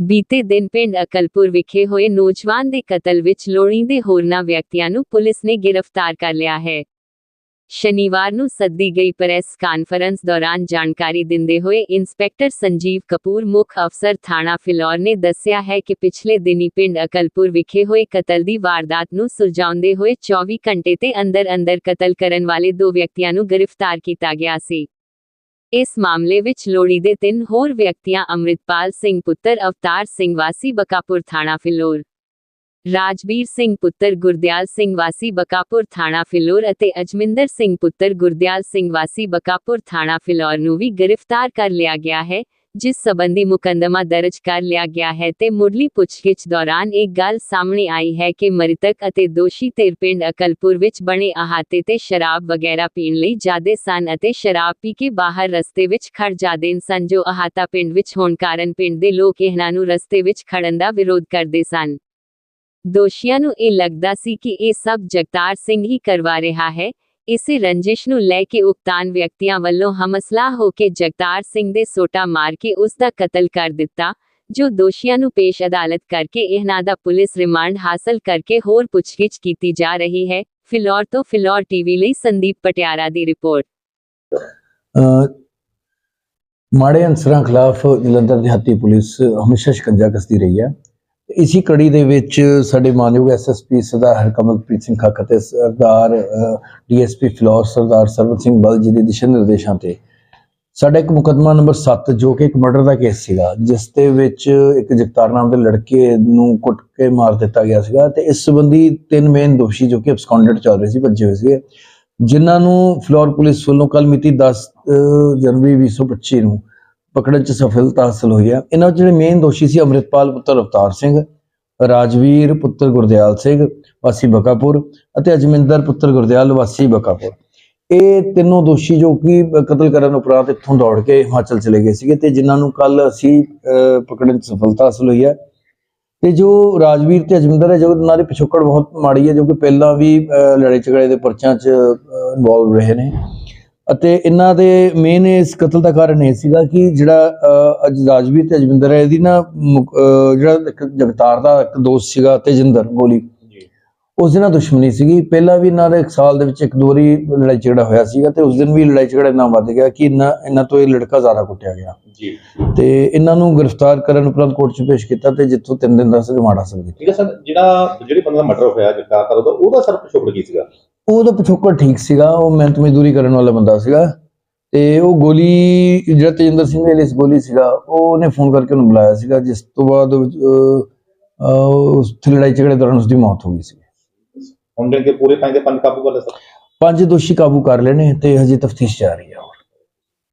ਬੀਤੇ ਦਿਨ ਪਿੰਡ ਅਕਲਪੁਰ ਵਿਖੇ ਹੋਏ ਨੌਜਵਾਨ ਦੇ ਕਤਲ ਵਿੱਚ ਲੋੜੀਂਦੇ ਹੋਰਨਾਂ ਵਿਅਕਤੀਆਂ ਨੂੰ ਪੁਲਿਸ ਨੇ ਗ੍ਰਿਫਤਾਰ ਕਰ ਲਿਆ ਹੈ। ਸ਼ਨੀਵਾਰ ਨੂੰ ਸੱਦੀ ਗਈ ਪ੍ਰੈਸ ਕਾਨਫਰੰਸ ਦੌਰਾਨ ਜਾਣਕਾਰੀ ਦਿੰਦੇ ਹੋਏ ਇੰਸਪੈਕਟਰ ਸੰਜੀਵ ਕਪੂਰ, ਮੁੱਖ ਅਫਸਰ ਥਾਣਾ ਫਿਲੌਰ ਨੇ ਦੱਸਿਆ ਹੈ ਕਿ ਪਿਛਲੇ ਦਿਨੀ ਪਿੰਡ ਅਕਲਪੁਰ ਵਿਖੇ ਹੋਏ ਕਤਲ ਦੀ ਵਾਰਦਾਤ ਨੂੰ ਸੁਲਝਾਉਂਦੇ ਹੋਏ 24 ਘੰਟੇ ਤੇ ਅੰਦਰ ਅੰਦਰ ਕਤਲ ਕਰਨ ਵਾਲੇ ਦੋ ਵਿਅਕਤੀਆਂ ਨੂੰ ਗ੍ਰਿਫਤਾਰ ਕੀਤਾ ਗਿਆ ਸੀ। ਇਸ ਮਾਮਲੇ ਵਿੱਚ ਲੋੜੀਂਦੇ ਤਿੰਨ ਹੋਰ ਵਿਅਕਤੀਆਂ ਅੰਮ੍ਰਿਤਪਾਲ ਸਿੰਘ ਪੁੱਤਰ ਅਵਤਾਰ ਸਿੰਘ ਵਾਸੀ ਬਕਾਪੁਰ ਥਾਣਾ ਫਿਲੌਰ ਰਾਜਬੀਰ ਸਿੰਘ ਪੁੱਤਰ ਗੁਰਦਿਆਲ ਸਿੰਘ ਵਾਸੀ ਬਕਾਪੁਰ ਥਾਣਾ ਫਿਲੌਰ ਅਤੇ ਅਜਮਿੰਦਰ ਸਿੰਘ ਪੁੱਤਰ ਗੁਰਦਿਆਲ ਸਿੰਘ ਵਾਸੀ ਬਕਾਪੁਰ ਥਾਣਾ ਫਿਲੌਰ ਨੂੰ ਵੀ ਗ੍ਰਿਫਤਾਰ ਕਰ ਲਿਆ ਗਿਆ ਹੈ। ਜਿਸ ਸਬੰਧੀ ਮੁਕੱਦਮਾ ਦਰਜ ਕਰ ਲਿਆ ਗਿਆ ਹੈ ਤੇ ਮੁੱਢਲੀ ਪੁੱਛਗਿੱਛ ਦੌਰਾਨ ਇੱਕ ਗੱਲ ਸਾਹਮਣੇ ਆਈ ਹੈ ਕਿ ਮ੍ਰਿਤਕ ਅਤੇ ਦੋਸ਼ੀ ਧਿਰ ਪਿੰਡ ਅਕਲਪੁਰ ਵਿੱਚ ਬਣੇ ਅਹਾਤੇ ਤੇ ਸ਼ਰਾਬ ਵਗੈਰਾ ਪੀਣ ਲਈ ਜਾਦੇ ਸਨ ਅਤੇ ਸ਼ਰਾਬ ਪੀ ਕੇ ਬਾਹਰ ਰਸਤੇ ਵਿੱਚ ਖੜ ਜਾਦੇ ਸਨ, ਜੋ ਅਹਾਤਾ ਪਿੰਡ ਵਿੱਚ ਹੋਣ ਕਾਰਨ ਪਿੰਡ ਦੇ ਲੋਕ ਇਹਨਾਂ ਨੂੰ ਰਸਤੇ ਵਿੱਚ ਖੜਨ ਦਾ ਵਿਰੋਧ ਕਰਦੇ ਸਨ। ਦੋਸ਼ੀਆਂ ਨੂੰ ਇਹ ਲੱਗਦਾ ਸੀ ਕਿ ਇਹ ਸਭ ਜਗਤਾਰ ਸਿੰਘ ਹੀ ਕਰਵਾ ਰਿਹਾ ਹੈ। ਇਸੇ ਰੰਜਿਸ਼ ਨੂੰ ਲੈ ਕੇ ਉਕਤਾਨ ਵਿਅਕਤੀਆਂ ਵੱਲੋਂ ਹਮਸਲਾ ਹੋ ਕੇ ਜਗਤਾਰ ਸਿੰਘ ਦੇ ਸੋਟਾ ਮਾਰ ਕੇ ਉਸ ਦਾ ਕਤਲ ਕਰ ਦਿੱਤਾ, ਜੋ ਦੋਸ਼ੀਆਂ ਨੂੰ ਪੇਸ਼ ਅਦਾਲਤ ਕਰਕੇ ਇਹਨਾਂ ਦਾ ਪੁਲਿਸ ਰਿਮਾਂਡ ਹਾਸਲ ਕਰਕੇ ਹੋਰ ਪੁੱਛਗਿੱਛ ਕੀਤੀ ਜਾ ਰਹੀ ਹੈ। ਫਿਲੌਰ ਤੋਂ ਫਿਲੌਰ ਟੀਵੀ ਲਈ ਸੰਦੀਪ ਪਟਿਆਰਾ ਦੀ ਰਿਪੋਰਟ। ਮਾੜੇ ਅਨਸਰਾਂ ਖਿਲਾਫ ਜਲੰਧਰ ਦਿਹਾਤੀ ਪੁਲਿਸ ਹਮੇਸ਼ਾ ਸ਼ਿਕੰਜਾ ਕਸਦੀ ਰਹੀ ਹੈ। ਇਸੀ ਕੜੀ ਦੇ ਵਿੱਚ ਸਾਡੇ ਮਾਨਯੋਗ ਐਸਐਸਪੀ ਸਰਦਾਰ ਹਰਕਮਲਪ੍ਰੀਤ ਸਿੰਘ ਖੱਕ ਅਤੇ ਸਰਦਾਰ ਡੀਐਸਪੀ ਫਲੋਰ ਸਰਦਾਰ ਸਰਵਤ ਸਿੰਘ ਬਲ ਜੀ ਦੇ ਦਿਸ਼ਾ ਨਿਰਦੇਸ਼ਾਂ ਤੇ ਸਾਡਾ ਇੱਕ ਮੁਕੱਦਮਾ ਨੰਬਰ 7 ਜੋ ਕਿ ਇੱਕ ਮਰਡਰ ਦਾ ਕੇਸ ਸੀਗਾ ਜਿਸ ਦੇ ਵਿੱਚ ਇੱਕ ਜਗਤਾਰ ਨਾਮ ਦੇ ਲੜਕੇ ਨੂੰ ਕੁੱਟ ਕੇ ਮਾਰ ਦਿੱਤਾ ਗਿਆ ਸੀਗਾ ਤੇ ਇਸ ਸੰਬੰਧੀ ਤਿੰਨ ਮੇਨ ਦੋਸ਼ੀ ਜੋ ਕਿ ਅਬਸਕੌਂਡਡ ਚੱਲ ਰਹੇ ਸੀ ਭੱਜੇ ਹੋਏ ਸੀਗੇ ਜਿਨ੍ਹਾਂ ਨੂੰ ਫਲੋਰ ਪੁਲਿਸ ਵੱਲੋਂ ਕੱਲ ਮਿਤੀ 10 ਅਹ, ਜਨਵਰੀ 2025 ਨੂੰ ਪਕੜਨ 'ਚ ਸਫਲਤਾ ਹਾਸਲ ਹੋਈ ਹੈ ਇਹਨਾਂ 'ਚ ਜਿਹੜੇ ਮੇਨ ਦੋਸ਼ੀ ਸੀ ਅੰਮ੍ਰਿਤਪਾਲ ਪੁੱਤਰ ਅਵਤਾਰ ਸਿੰਘ ਰਾਜਵੀਰ ਪੁੱਤਰ ਗੁਰਦਿਆਲ ਸਿੰਘ ਵਾਸੀ ਬਕਾਪੁਰ ਅਤੇ ਅਜਮਿੰਦਰ ਪੁੱਤਰ ਗੁਰਦਿਆਲ ਵਾਸੀ ਬਕਾਪੁਰ। ਇਹ ਤਿੰਨੋਂ ਦੋਸ਼ੀ ਜੋ ਕਿ ਕਤਲ ਕਰਨ ਉਪਰੰਤ ਇੱਥੋਂ ਦੌੜ ਕੇ ਹਿਮਾਚਲ ਚਲੇ ਗਏ ਸੀਗੇ ਤੇ ਜਿਨ੍ਹਾਂ ਨੂੰ ਕੱਲ ਅਸੀਂ ਅਹ, ਪਕੜਨ 'ਚ ਸਫਲਤਾ ਹਾਸਲ ਹੋਈ ਹੈ ਤੇ ਜੋ ਰਾਜਵੀਰ ਤੇ ਅਜਮਿੰਦਰ ਹੈ ਜੋ ਉਹਨਾਂ ਦੀ ਪਿਛੋਕੜ ਬਹੁਤ ਮਾੜੀ ਹੈ ਜੋ ਕਿ ਪਹਿਲਾਂ ਵੀ ਅਹ, ਲੜਾਈ ਝਗੜੇ ਦੇ ਪਰਚਿਆਂ 'ਚ ਇਨਵੋਲਵ ਰਹੇ ਨੇ। ਅਤੇ ਇਹਨਾਂ ਦੇ ਮੇਨ ਇਸ ਕਤਲ ਦਾ ਕਾਰਨ ਇਹ ਸੀਗਾ ਕਿ ਜਿਹੜਾ ਅੱਜ ਰਾਜਵੀਰ ਤੇ ਅਜਮਿੰਦਰ ਹੈ ਇਹਦੀ ਨਾ ਜਿਹੜਾ ਜਗਤਾਰ ਦਾ ਇੱਕ ਦੋਸਤ ਸੀਗਾ ਤੇਜਿੰਦਰ ਗੋਲੀ। ਉਸ ਦੇ ਨਾਲ ਦੁਸ਼ਮਣੀ ਸੀਗੀ। ਪਹਿਲਾਂ ਵੀ ਇਹਨਾਂ ਦੇ ਇੱਕ ਸਾਲ ਦੇ ਵਿੱਚ ਇੱਕ ਦੋ ਵਾਰੀ ਲੜਾਈ ਝਗੜਾ ਹੋਇਆ ਸੀਗਾ ਤੇ ਉਸ ਦਿਨ ਵੀ ਲੜਾਈ ਝਗੜਾ ਇੰਨਾ ਵੱਧ ਗਿਆ ਕਿ ਇਹਨਾਂ ਇਹਨਾਂ ਤੋਂ ਇਹ ਲੜਕਾ ਜ਼ਿਆਦਾ ਕੁੱਟਿਆ ਗਿਆ। ਜੀ। ਤੇ ਇਹਨਾਂ ਨੂੰ ਗ੍ਰਿਫਤਾਰ ਕਰਨ ਉਪਰੰਤ ਕੋਰਟ 'ਚ ਪੇਸ਼ ਕੀਤਾ ਤੇ ਜਿੱਥੋਂ ਤਿੰਨ ਦਿਨ ਦਾ ਰਿਮਾਂਡ ਹਾਸਲ ਕੀਤਾ ਠੀਕ ਹੈ ਸਰ ਜਿਹੜਾ ਜਿਹੜੇ ਬੰਦੇ ਦਾ ਮਰਡਰ ਹੋਇਆ ਜਗਤਾਰ ਕਰ ਉਹਦਾ ਉਹਦਾ ਸਰ ਪਿਛੋਕੜ ਕੀ ਸੀਗਾ? ਉਹਦਾ ਪਿਛੋਕੜ ਠੀਕ ਸੀਗਾ ਉਹ ਮਿਹਨਤ ਮਜ਼ਦੂਰੀ ਕਰਨ ਵਾਲਾ ਬੰਦਾ ਸੀਗਾ ਤੇ ਉਹ ਗੋਲੀ ਜਿਹੜਾ ਤੇਜਿੰਦਰ ਸਿੰਘ ਦੇ ਇਸ ਗੋਲੀ ਸੀਗਾ ਉਹ ਉਹਨੇ ਫੋਨ ਕਰਕੇ ਉਹਨੂੰ ਬੁਲਾਇਆ ਸੀਗਾ ਜਿਸ ਤੋਂ ਬਾਅਦ ਉਸ ਤੇ ਲੜਾਈ ਝਗੜੇ ਦੌਰਾਨ ਉਸ ਦੀ ਮੌਤ ਹੋ ਗਈ ਸੀ। ਜਿਹੜੇ ਕਿ ਪੂਰੇ ਪੰਜ ਦੇ ਪੰਜ ਕਾਬੂ ਕਰ ਲਏ ਸਰ? ਪੰਜ ਦੋਸ਼ੀ ਕਾਬੂ ਕਰ ਨੇ ਤੇ ਹਜੇ ਤਫਤੀਸ਼ ਜਾਰੀ ਹੈ